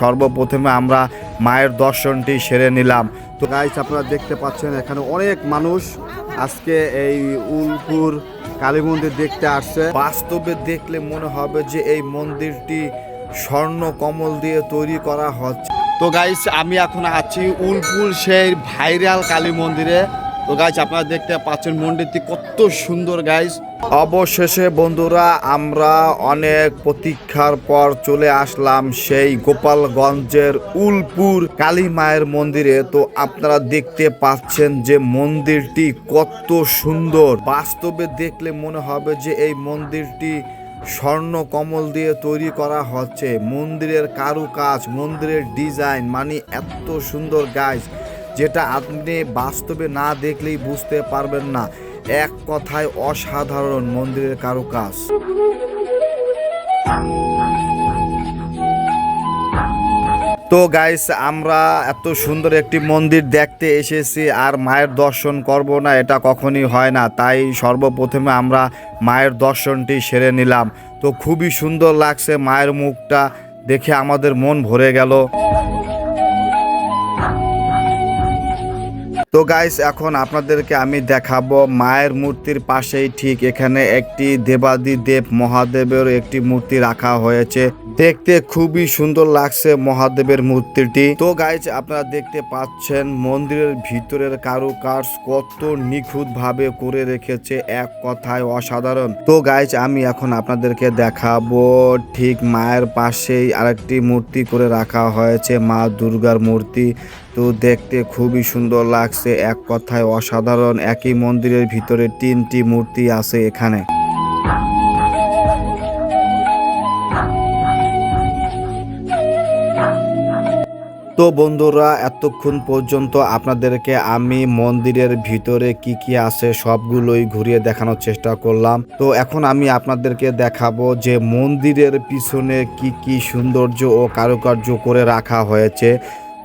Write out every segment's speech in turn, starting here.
সর্বপ্রথমে আমরা মায়ের দর্শনটি সেরে নিলাম। তো গাইস আপনারা দেখতে পাচ্ছেন এখানে অনেক মানুষ আজকে এই উলপুর কালী মন্দির দেখতে আসছে। বাস্তবে দেখলে মনে হবে যে এই মন্দিরটি স্বর্ণ কমল দিয়ে তৈরি করা হচ্ছে। তো গাইস আমি এখন আছি উলপুর সেই ভাইরাল কালী মন্দিরে। তো গাইস আপনারা দেখতে পাচ্ছেন মন্দিরটি কত সুন্দর গাইস অবশেষে বন্ধুরা, আমরা অনেক প্রতীক্ষার পর চলে আসলাম সেই গোপালগঞ্জের উলপুর কালী মায়ের মন্দিরে। তো আপনারা দেখতে পাচ্ছেন যে মন্দিরটি কত সুন্দর। বাস্তবে দেখলে মনে হবে যে এই মন্দিরটি স্বর্ণ কমল দিয়ে তৈরি করা হচ্ছে। মন্দিরের কারুকাজ, মন্দিরের ডিজাইন মানে এত সুন্দর গাইজ যেটা আপনি বাস্তবে না দেখলেই বুঝতে পারবেন না। এক কথায় অসাধারণ মন্দিরের কারুকাজ। তো গাইস আমরা এত সুন্দর একটি মন্দির দেখতে এসেছি আর মায়ের দর্শন করব না, এটা কখনই হয় না। তাই সর্বপ্রথমে আমরা মায়ের দর্শনটি সেরে নিলাম। তো খুবই সুন্দর লাগছে মায়ের মুখটা দেখে আমাদের মন ভরে গেল। তো গাইস এখন আপনাদেরকে আমি দেখাবো মায়ের মূর্তির পাশেই ঠিক এখানে একটি দেবাদি দেব মহাদেবের একটি মূর্তি রাখা হয়েছে। দেখতে খুবই সুন্দর লাগছে মহাদেবের মূর্তিটি। তো গাইস আপনারা দেখতে পাচ্ছেন মন্দিরের ভিতরের কারুকাজ কত নিখুঁত ভাবে করে রেখেছে, এক কথায় অসাধারণ। তো গাইস আমি এখন আপনাদেরকে দেখাবো ঠিক মায়ের পাশেই আরেকটি মূর্তি করে রাখা হয়েছে, মা দুর্গার মূর্তি। তো দেখতে খুবই সুন্দর লাগছে। এক কথায় অসাধারণ, একই মন্দিরের ভিতরে তিনটি মূর্তি আছে এখানে। তো বন্ধুরা, এতক্ষণ পর্যন্ত আপনাদেরকে আমি মন্দিরের ভিতরে কি কি আছে সবগুলোই ঘুরিয়ে দেখানোর চেষ্টা করলাম। তো এখন আমি আপনাদেরকে দেখাবো যে মন্দিরের পিছনে কি কি সৌন্দর্য ও কারুকার্য করে রাখা হয়েছে।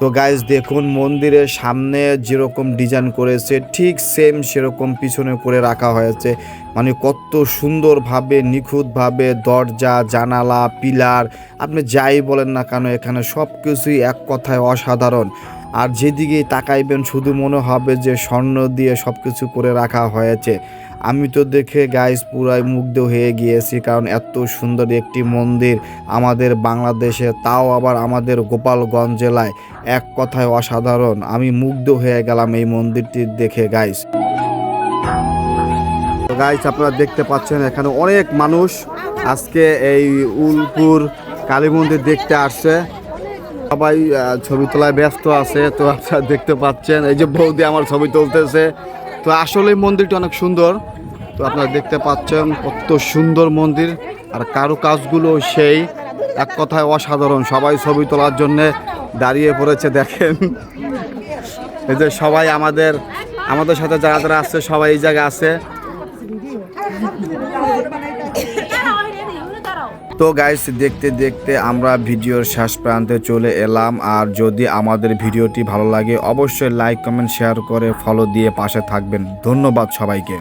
তো গাইজ দেখুন, মন্দিরের সামনে যেরকম ডিজাইন করেছে, ঠিক সেম সেরকম পিছনে করে রাখা হয়েছে। মানে কত সুন্দরভাবে, নিখুঁতভাবে দরজা, জানালা, পিলার, আপনি যাই বলেন না কেন, এখানে সব কিছুই এক কথায় অসাধারণ। আর যেদিকেই তাকাইবেন, শুধু মনে হবে যে স্বর্ণ দিয়ে সব কিছু করে রাখা হয়েছে। আমি তো দেখে গাইস পুরাই মুগ্ধ হয়ে গিয়েছি, কারণ এত সুন্দর একটি মন্দির আমাদের বাংলাদেশে, তাও আবার আমাদের গোপালগঞ্জ জেলায়। এক কথায় অসাধারণ। আমি মুগ্ধ হয়ে গেলাম এই মন্দিরটি দেখে গাইস গাইস আপনারা দেখতে পাচ্ছেন, এখানে অনেক মানুষ আজকে এই উলপুর কালী মন্দির দেখতে আসছে। সবাই ছবি তোলায় ব্যস্ত আছে, তো আপনারা দেখতে পাচ্ছেন। এই যে বৌদি আমার ছবি তুলতেছে। তো আসলে মন্দিরটা অনেক সুন্দর। তো আপনারা দেখতে পাচ্ছেন কত সুন্দর মন্দির। আর কারু কাজগুলো সেই, এক কথায় অসাধারণ। সবাই ছবি তোলার জন্যে দাঁড়িয়ে পড়েছে, দেখেন। এই যে সবাই আমাদের আমাদের সাথে যারা যারা আছে, সবাই এই জায়গায় আছে। তো গাইস দেখতে দেখতে আমরা ভিডিওর শেষ প্রান্তে চলে এলাম। আর যদি আমাদের ভিডিওটি ভালো লাগে, অবশ্যই লাইক কমেন্ট শেয়ার করে ফলো দিয়ে পাশে থাকবেন। ধন্যবাদ সবাইকে।